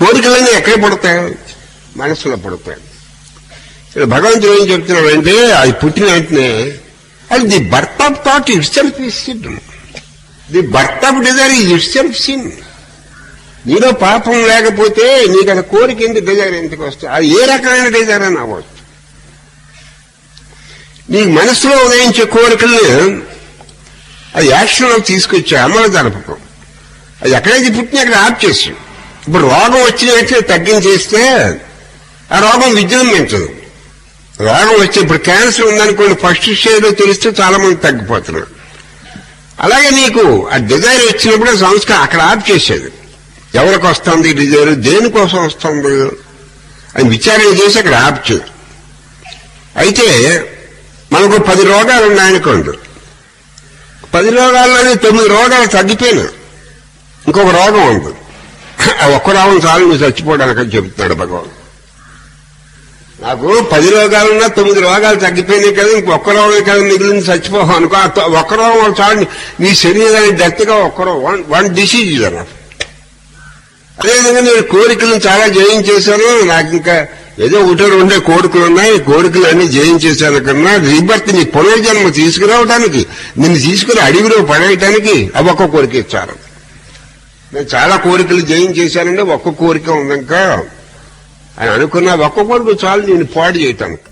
కోరికలన్నీ ఎక్కడ పడతాయి? మనసులో పడతాయి. ఇక్కడ భగవంతుడు ఏం చెప్తున్నాడంటే అది పుట్టిన వెంటనే అది the birth of thought itself is sin. The birth of desire is itself sin. నీలో పాపం లేకపోతే నీకు అది కోరిక ఎందుకు డిజైర్ ఎందుకు వస్తుంది? అది ఏ రకమైన డిజైర్ అని అవ్వచ్చు. నీ మనసులో ఉదయించే కోరికల్ని అది యాక్షన్లో తీసుకొచ్చి అమలు జరపకం. అది ఎక్కడైతే పుట్టిన అక్కడ ఆప్ చేసి ఇప్పుడు రోగం వచ్చినట్టు తగ్గించేస్తే ఆ రోగం విజృంభించదు. రోగం వచ్చి ఇప్పుడు క్యాన్సర్ ఉందనుకోండి ఫస్ట్ స్టేజ్లో తెలిస్తే చాలా మంది తగ్గిపోతున్నారు. అలాగే నీకు ఆ డిజైర్ వచ్చినప్పుడు సంస్కారం అక్కడ ఆప్ చేసేది. ఎవరికి వస్తుంది డిజైర్ దేనికోసం వస్తుంది? అని విచారణ చేసి అక్కడ ఆప్ చేయదు అయితే మనకు పది రోగాలు ఉన్నాయనుకోండి పది రోగాల్లోనే తొమ్మిది రోగాలు తగ్గిపోయినా ఇంకొక రోగం ఉంది. ఆ ఒక్క రావడం చాలు నువ్వు చచ్చిపోవడానికి అని చెబుతున్నాడు భగవాన్ నాకు పది రోగాలున్నా తొమ్మిది రోగాలు తగ్గిపోయినాయి కదా ఇంకొక రోగం కదా మిగిలింది చచ్చిపోవు అనుకో ఒక్క రోగం చాలు నీ శరీరానికి డెత్గా ఒక్క రోగం వన్ వన్ డిసీజ్ ఇదన అదేవిధంగా నేను కోరికలను చాలా జయించేశాను నాకు ఇంకా ఏదో ఒకటో రెండే కోరికలు ఉన్నాయి కోరికలు అన్ని జయించేశాను కన్నా రీబర్త్ నీ పునర్జన్మ తీసుకురావడానికి నిన్ను తీసుకుని అడవిలో పడేయటానికి అవి ఒక్క కోరిక ఇచ్చారు. నేను చాలా కోరికలు జయించేశానంటే ఒక్క కోరిక ఉందంక. ఇంకా అని అనుకున్నా ఒక్క కోరిక చాలు నేను పాడు చేయటానికి